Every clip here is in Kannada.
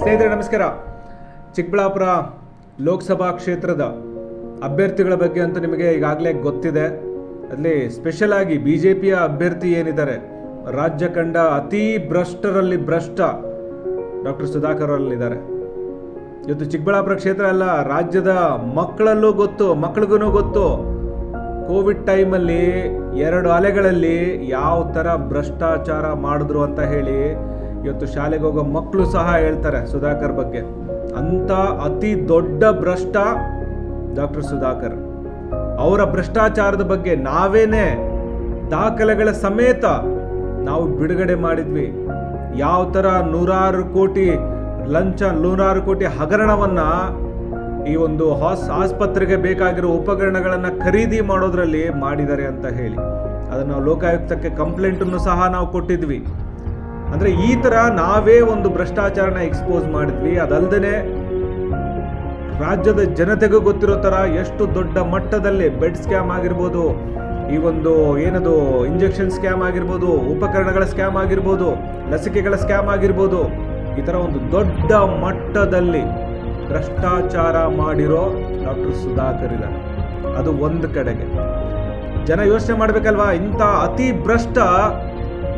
ಸ್ನೇಹಿತರೆ, ನಮಸ್ಕಾರ. ಚಿಕ್ಕಬಳ್ಳಾಪುರ ಲೋಕಸಭಾ ಕ್ಷೇತ್ರದ ಅಭ್ಯರ್ಥಿಗಳ ಬಗ್ಗೆ ಅಂತೂ ನಿಮಗೆ ಈಗಾಗಲೇ ಗೊತ್ತಿದೆ. ಅಲ್ಲಿ ಸ್ಪೆಷಲ್ ಆಗಿ ಬಿ ಜೆ ಪಿಯ ಅಭ್ಯರ್ಥಿ ಏನಿದ್ದಾರೆ? ರಾಜ್ಯ ಕಂಡ ಅತಿ ಭ್ರಷ್ಟರಲ್ಲಿ ಭ್ರಷ್ಟ ಡಾಕ್ಟರ್ ಸುಧಾಕರ್ ಅವರಲ್ಲಿದ್ದಾರೆ. ಇವತ್ತು ಚಿಕ್ಕಬಳ್ಳಾಪುರ ಕ್ಷೇತ್ರ ಅಲ್ಲ, ರಾಜ್ಯದ ಮಕ್ಕಳಲ್ಲೂ ಗೊತ್ತು ಮಕ್ಕಳಿಗೂ ಗೊತ್ತು. ಕೋವಿಡ್ ಟೈಮಲ್ಲಿ ಎರಡು ಅಲೆಗಳಲ್ಲಿ ಯಾವ ಥರ ಭ್ರಷ್ಟಾಚಾರ ಮಾಡಿದ್ರು ಅಂತ ಹೇಳಿ ಇವತ್ತು ಶಾಲೆಗೆ ಹೋಗೋ ಮಕ್ಕಳು ಸಹ ಹೇಳ್ತಾರೆ ಸುಧಾಕರ್ ಬಗ್ಗೆ. ಅಂತ ಅತಿ ದೊಡ್ಡ ಭ್ರಷ್ಟ ಡಾಕ್ಟರ್ ಸುಧಾಕರ್. ಅವರ ಭ್ರಷ್ಟಾಚಾರದ ಬಗ್ಗೆ ನಾವೇನೇ ದಾಖಲೆಗಳ ಸಮೇತ ನಾವು ಬಿಡುಗಡೆ ಮಾಡಿದ್ವಿ. ಯಾವ ಥರ ನೂರಾರು ಕೋಟಿ ಲಂಚ, ನೂರಾರು ಕೋಟಿ ಹಗರಣವನ್ನ ಈ ಒಂದು ಹಾಸ್, ಆಸ್ಪತ್ರೆಗೆ ಬೇಕಾಗಿರೋ ಉಪಕರಣಗಳನ್ನು ಖರೀದಿ ಮಾಡೋದ್ರಲ್ಲಿ ಮಾಡಿದ್ದಾರೆ ಅಂತ ಹೇಳಿ. ಅದನ್ನು ಲೋಕಾಯುಕ್ತಕ್ಕೆ ಕಂಪ್ಲೇಂಟನ್ನು ಸಹ ನಾವು ಕೊಟ್ಟಿದ್ವಿ. ಅಂದರೆ ಈ ಥರ ನಾವೇ ಒಂದು ಭ್ರಷ್ಟಾಚಾರನ ಎಕ್ಸ್ಪೋಸ್ ಮಾಡಿದ್ವಿ. ಅದಲ್ಲದೆ ರಾಜ್ಯದ ಜನತೆಗೂ ಗೊತ್ತಿರೋ ಥರ ಎಷ್ಟು ದೊಡ್ಡ ಮಟ್ಟದಲ್ಲಿ ಬೆಡ್ ಸ್ಕ್ಯಾಮ್ ಆಗಿರ್ಬೋದು, ಈ ಒಂದು ಏನದು ಇಂಜೆಕ್ಷನ್ ಸ್ಕ್ಯಾಮ್ ಆಗಿರ್ಬೋದು, ಉಪಕರಣಗಳ ಸ್ಕ್ಯಾಮ್ ಆಗಿರ್ಬೋದು, ಲಸಿಕೆಗಳ ಸ್ಕ್ಯಾಮ್ ಆಗಿರ್ಬೋದು, ಈ ಥರ ಒಂದು ದೊಡ್ಡ ಮಟ್ಟದಲ್ಲಿ ಭ್ರಷ್ಟಾಚಾರ ಮಾಡಿರೋ ಡಾಕ್ಟರ್ ಸುಧಾಕರ್ ಇದ್ದಾರೆ. ಅದು ಒಂದು ಕಡೆಗೆ. ಜನ ಯೋಚನೆ ಮಾಡಬೇಕಲ್ವಾ? ಇಂಥ ಅತಿ ಭ್ರಷ್ಟ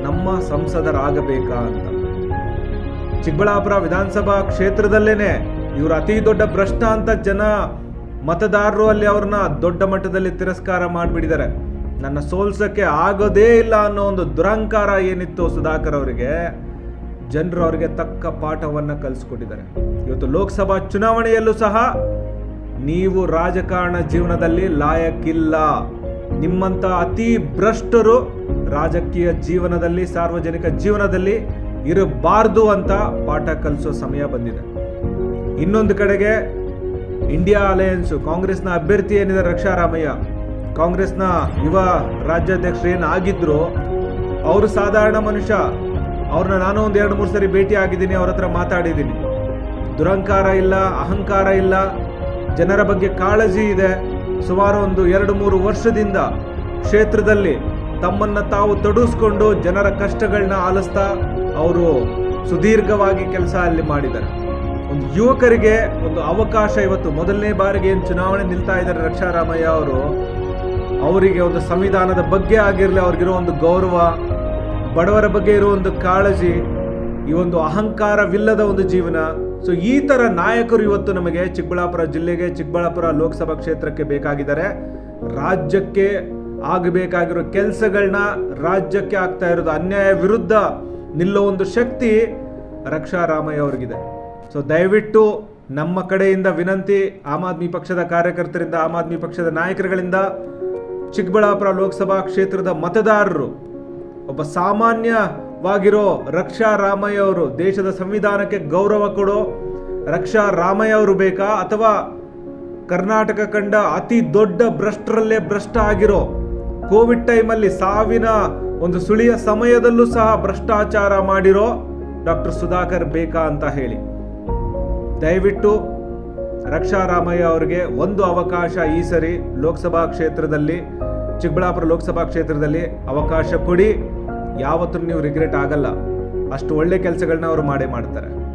ನಮ್ಮ ಸಂಸದರಾಗಬೇಕಾ ಅಂತ ಚಿಕ್ಕಬಳ್ಳಾಪುರ ವಿಧಾನಸಭಾ ಕ್ಷೇತ್ರದಲ್ಲೇನೆ ಇವರು ಅತಿ ದೊಡ್ಡ ಭ್ರಷ್ಟ ಅಂತ ಜನ ಮತದಾರರು ಅಲ್ಲಿ ಅವ್ರನ್ನ ದೊಡ್ಡ ಮಟ್ಟದಲ್ಲಿ ತಿರಸ್ಕಾರ ಮಾಡಿಬಿಟ್ಟಿದ್ದಾರೆ. ನನ್ನ ಸೋಲ್ಸಕ್ಕೆ ಆಗೋದೇ ಇಲ್ಲ ಅನ್ನೋ ಒಂದು ದುರಂಕಾರ ಏನಿತ್ತು ಸುಧಾಕರ್ ಅವರಿಗೆ, ಜನರು ಅವರಿಗೆ ತಕ್ಕ ಪಾಠವನ್ನ ಕಲಿಸ್ಕೊಟ್ಟಿದ್ದಾರೆ. ಇವತ್ತು ಲೋಕಸಭಾ ಚುನಾವಣೆಯಲ್ಲೂ ಸಹ ನೀವು ರಾಜಕಾರಣ ಜೀವನದಲ್ಲಿ ಲಾಯಕ್ಕಿಲ್ಲ. ನಿಮ್ಮಂತ ಅತಿ ಭ್ರಷ್ಟರು ರಾಜಕೀಯ ಜೀವನದಲ್ಲಿ, ಸಾರ್ವಜನಿಕ ಜೀವನದಲ್ಲಿ ಇರಬಾರ್ದು ಅಂತ ಪಾಠ ಕಲಿಸೋ ಸಮಯ ಬಂದಿದೆ. ಇನ್ನೊಂದು ಕಡೆಗೆ ಇಂಡಿಯಾ ಅಲಯನ್ಸ್, ಕಾಂಗ್ರೆಸ್ನ ಅಭ್ಯರ್ಥಿ ಏನಿದೆ ರಕ್ಷಾರಾಮಯ್ಯ? ಕಾಂಗ್ರೆಸ್ನ ಯುವ ರಾಜ್ಯಾಧ್ಯಕ್ಷರು ಏನು ಆಗಿದ್ರು ಅವರು ಸಾಧಾರಣ ಮನುಷ್ಯ. ಅವ್ರನ್ನ ನಾನು ಒಂದು ಎರಡು ಮೂರು ಸರಿ ಭೇಟಿ ಆಗಿದ್ದೀನಿ, ಅವ್ರ ಹತ್ರ ಮಾತಾಡಿದ್ದೀನಿ. ದುರಂಕಾರ ಇಲ್ಲ, ಅಹಂಕಾರ ಇಲ್ಲ, ಜನರ ಬಗ್ಗೆ ಕಾಳಜಿ ಇದೆ. ಸುಮಾರು ಒಂದು ಎರಡು ಮೂರು ವರ್ಷದಿಂದ ಕ್ಷೇತ್ರದಲ್ಲಿ ತಮ್ಮನ್ನ ತಾವು ತೊಡಗಿಸ್ಕೊಂಡು ಜನರ ಕಷ್ಟಗಳನ್ನ ಆಲಿಸ್ತಾ ಅವರು ಸುದೀರ್ಘವಾಗಿ ಕೆಲಸ ಅಲ್ಲಿ ಮಾಡಿದ್ದಾರೆ. ಒಂದು ಯುವಕರಿಗೆ ಒಂದು ಅವಕಾಶ ಇವತ್ತು ಮೊದಲನೇ ಬಾರಿಗೆ ಏನು ಚುನಾವಣೆ ನಿಲ್ತಾ ಇದ್ದಾರೆ ರಕ್ಷಾರಾಮಯ್ಯ ಅವರು, ಅವರಿಗೆ ಒಂದು ಸಂವಿಧಾನದ ಬಗ್ಗೆ ಆಗಿರಲಿ, ಅವ್ರಿಗಿರೋ ಒಂದು ಗೌರವ, ಬಡವರ ಬಗ್ಗೆ ಇರೋ ಒಂದು ಕಾಳಜಿ, ಈ ಒಂದು ಅಹಂಕಾರವಿಲ್ಲದ ಒಂದು ಜೀವನ ಸೊ ಈ ಥರ ನಾಯಕರು ಇವತ್ತು ನಮಗೆ ಚಿಕ್ಕಬಳ್ಳಾಪುರ ಜಿಲ್ಲೆಗೆ, ಚಿಕ್ಕಬಳ್ಳಾಪುರ ಲೋಕಸಭಾ ಕ್ಷೇತ್ರಕ್ಕೆ ಬೇಕಾಗಿದ್ದಾರೆ. ರಾಜ್ಯಕ್ಕೆ ಆಗಬೇಕಾಗಿರೋ ಕೆಲಸಗಳನ್ನ ರಾಜ್ಯಕ್ಕೆ ಆಗ್ತಾ ಇರೋದು ಅನ್ಯಾಯ ವಿರುದ್ಧ ನಿಲ್ಲೋ ಒಂದು ಶಕ್ತಿ ರಕ್ಷಾರಾಮಯ್ಯ ಅವ್ರಿಗಿದೆ. ಸೊ ದಯವಿಟ್ಟು ನಮ್ಮ ಕಡೆಯಿಂದ ವಿನಂತಿ, ಆಮ್ ಆದ್ಮಿ ಪಕ್ಷದ ಕಾರ್ಯಕರ್ತರಿಂದ, ಆಮ್ ಆದ್ಮಿ ಪಕ್ಷದ ನಾಯಕರುಗಳಿಂದ ಚಿಕ್ಕಬಳ್ಳಾಪುರ ಲೋಕಸಭಾ ಕ್ಷೇತ್ರದ ಮತದಾರರು, ಒಬ್ಬ ಸಾಮಾನ್ಯವಾಗಿರೋ ರಕ್ಷಾ ರಾಮಯ್ಯ ಅವರು ದೇಶದ ಸಂವಿಧಾನಕ್ಕೆ ಗೌರವ ಕೊಡೋ ರಕ್ಷಾ ರಾಮಯ್ಯ ಅವರು ಬೇಕಾ? ಅಥವಾ ಕರ್ನಾಟಕ ಕಂಡ ಅತಿ ದೊಡ್ಡ ಭ್ರಷ್ಟರಲ್ಲೇ ಭ್ರಷ್ಟ ಆಗಿರೋ ಕೋವಿಡ್ ಟೈಮಲ್ಲಿ ಸಾವಿನ ಒಂದು ಸುಳಿಯ ಸಮಯದಲ್ಲೂ ಸಹ ಭ್ರಷ್ಟಾಚಾರ ಮಾಡಿರೋ ಡಾಕ್ಟರ್ ಸುಧಾಕರ್ ಬೇಕಾ ಅಂತ ಹೇಳಿ. ದಯವಿಟ್ಟು ರಕ್ಷಾ ರಾಮಯ್ಯ ಅವರಿಗೆ ಒಂದು ಅವಕಾಶ ಈ ಸರಿ ಲೋಕಸಭಾ ಕ್ಷೇತ್ರದಲ್ಲಿ, ಚಿಕ್ಕಬಳ್ಳಾಪುರ ಲೋಕಸಭಾ ಕ್ಷೇತ್ರದಲ್ಲಿ ಅವಕಾಶ ಕೊಡಿ. ಯಾವತ್ತೂ ನೀವು ರಿಗ್ರೆಟ್ ಆಗಲ್ಲ. ಅಷ್ಟು ಒಳ್ಳೆ ಕೆಲಸಗಳನ್ನ ಅವರು ಮಾಡೇ ಮಾಡ್ತಾರೆ.